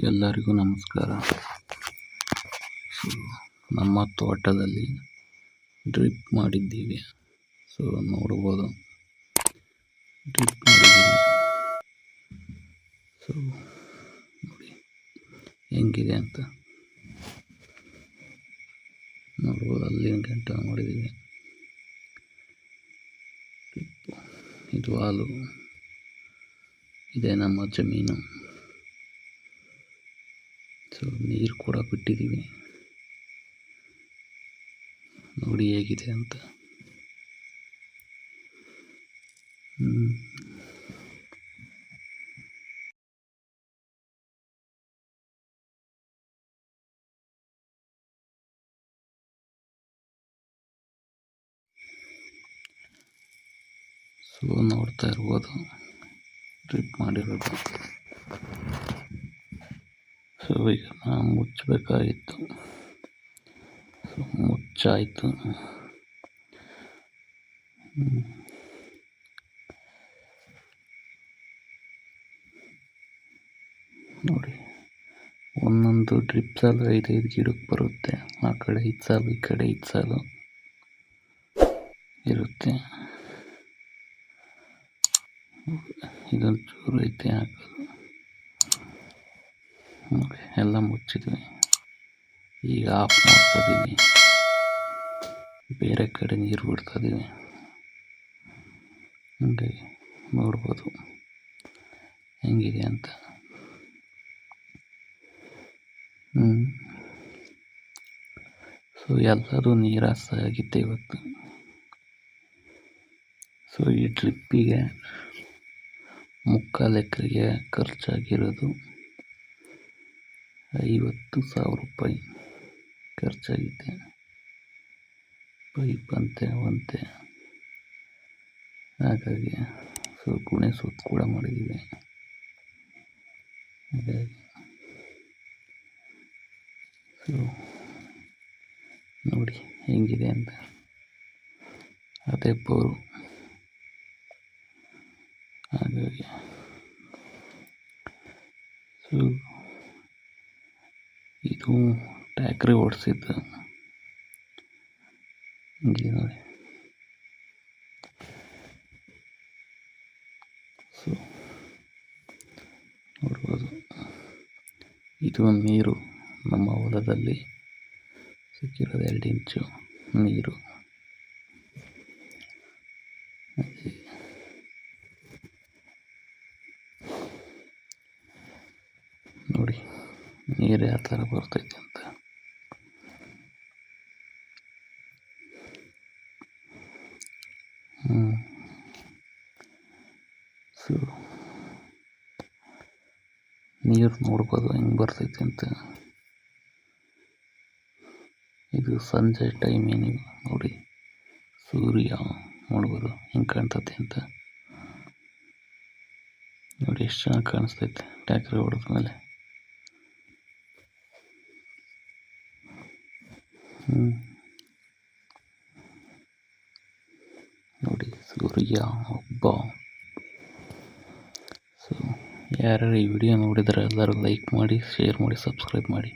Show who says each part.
Speaker 1: ಎಲ್ಲರಿಗೂ ನಮಸ್ಕಾರ. ಸೊ ನಮ್ಮ ತೋಟದಲ್ಲಿ ಡ್ರಿಪ್ ಮಾಡಿದ್ದೀವಿ. ಸೊ ನೋಡ್ಬೋದು. ಡ್ರಿಪ್ ಮಾಡಿದ್ದೀವಿ. ಸೊ ನೋಡಿ, ಹೆಂಗಿದೆ ಅಂತ. ನೋಡ್ಬೋದು, ಅಲ್ಲಿ ಗಂಟ ಮಾಡಿದ್ದೀವಿ ಇದು ಹಾಲು. ಇದೆ ನಮ್ಮ ಜಮೀನು. ಸೊ ನೀರು ಕೂಡ ಬಿಟ್ಟಿದ್ದೀವಿ. ನೋಡಿ ಹೇಗಿದೆ ಅಂತ. ಸೊ ನೋಡ್ತಾ ಇರ್ಬೋದು. ಟ್ರಿಪ್ ಮಾಡಿರೋದು. ಸೊ ನಾವು ಮುಚ್ಚಬೇಕಾಗಿತ್ತು. ಮುಚ್ಚಾಯಿತು. ನೋಡಿ, ಒಂದೊಂದು ಡ್ರಿಪ್ ಸಾಲು ಐದೈದು ಗಿಡಕ್ಕೆ ಬರುತ್ತೆ. ಆ ಕಡೆ ಐದು ಸಾಲು, ಈ ಕಡೆ ಐದು ಸಾಲು ಇರುತ್ತೆ. ಇದೊಂದು ಚೂರು ಐತೆ ಹಾಕೋದು. ಎಲ್ಲ ಮುಚ್ಚಿದ್ವಿ. ಈಗ ಆಫ್ ಮಾಡ್ತಾಯಿದ್ದೀವಿ ಬೇರೆ ಕಡೆ ನೀರು ಬಿಡ್ತಾಯಿದ್ದೀವಿ ಹಂಗಾಗಿ ನೋಡ್ಬೋದು. ಹೆಂಗಿದೆ ಅಂತ. ಹ್ಞೂ ಸೊ ಎಲ್ಲರೂ ನೀರಾಸ ಆಗಿತ್ತು ಇವತ್ತು. ಸೊ ಈ ಡ್ರಿಪ್ಪಿಗೆ ಮುಕ್ಕಾಲು ಎಕರೆಗೆ ಖರ್ಚಾಗಿರೋದು. ಐವತ್ತು ಸಾವಿರ ರೂಪಾಯಿ ಖರ್ಚಾಗಿದೆ. ಪೈಪ್ ಅಂತೆ, ಅವಂತೆ. ಹಾಗಾಗಿ ಸೊ ಗುಣೆ ಸುತ್ತ ಕೂಡ ಮಾಡಿದ್ದೀವಿ. ಹಾಗಾಗಿ ಸೊ, ನೋಡಿ ಹೆಂಗಿದೆ ಅಂತ. ಅದೇ ಬೋರು ಹಾಗಾಗಿ ಸೊ ಇದು ಟ್ಯಾಕ್ರಿ ಓಡಿಸಿದ್ದು. ನೋಡಿ. ಸೊ ನೋಡ್ಬೋದು. ಇದು ನೀರು. ನಮ್ಮ ಹೊಲದಲ್ಲಿ ಸಿಕ್ಕಿರೋದು ಎರಡು ಇಂಚು ನೀರು ಹಾಗೆ ನೋಡಿ ನೀರು ಯಾವ ಥರ ಬರ್ತೈತೆ ಅಂತ. ಹ್ಞೂ ಸೊ ನೀರು ನೋಡ್ಬೋದು, ಹೆಂಗೆ ಬರ್ತೈತೆ ಅಂತ. ಇದು ಸಂಜೆ ಟೈಮ್ ಟೈಮಿಗೆ ನೋಡಿ. ಸೂರ್ಯ ನೋಡ್ಬೋದು, ಹೆಂಗೆ ಕಾಣ್ತೈತೆ ಅಂತ. ನೋಡಿ, ಎಷ್ಟು ಚೆನ್ನಾಗಿ ಕಾಣಿಸ್ತೈತೆ ಟ್ಯಾಕ್ರಿ ಹೊಡೆದ ಮೇಲೆ ನೋಡಿ, ಸೂರ್ಯ ಒಬ್ಬ ಸೊ ಯಾರ್ಯಾರು ಈ ವಿಡಿಯೋ ನೋಡಿದರೆ ಎಲ್ಲರೂ ಲೈಕ್ ಮಾಡಿ ಶೇರ್ ಮಾಡಿ ಸಬ್ಸ್ಕ್ರೈಬ್ ಮಾಡಿ.